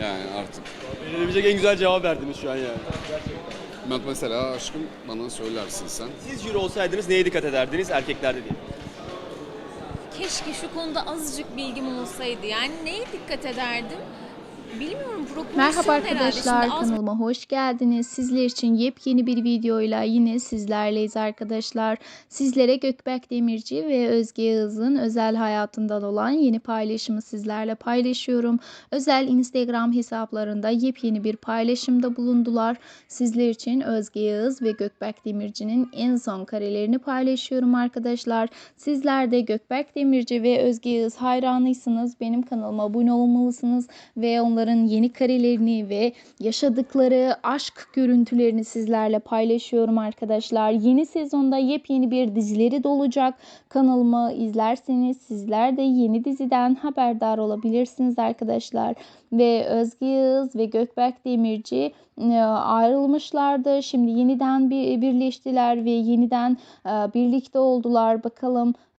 Yani artık. Verilebilecek en güzel cevap verdiniz şu an yani. Bak mesela aşkım bana söylersin sen. Siz jüri olsaydınız neye dikkat ederdiniz erkeklerde diye. Keşke şu konuda azıcık bilgim olsaydı. Yani neye dikkat ederdim? Bilmiyorum. Merhaba arkadaşlar az kanalıma hoş geldiniz. Sizler için yepyeni bir videoyla yine sizlerleyiz arkadaşlar. Sizlere Gökberk Demirci ve Özge Yağız'ın özel hayatından olan yeni paylaşımı sizlerle paylaşıyorum. Özel Instagram hesaplarında yepyeni bir paylaşımda bulundular. Sizler için Özge Yağız ve Gökberk Demirci'nin en son karelerini paylaşıyorum arkadaşlar. Sizler de Gökberk Demirci ve Özge Yağız hayranıysanız benim kanalıma abone olmalısınız ve onların yeni karelerini ve yaşadıkları aşk görüntülerini sizlerle paylaşıyorum arkadaşlar. Yeni sezonda yepyeni bir dizileri de olacak. Kanalımı izlerseniz sizler de yeni diziden haberdar olabilirsiniz arkadaşlar. Ve Özge Yağız ve Gökberk Demirci e, ayrılmışlardı. Şimdi yeniden bir birleştiler ve yeniden e, birlikte oldular. Bakalım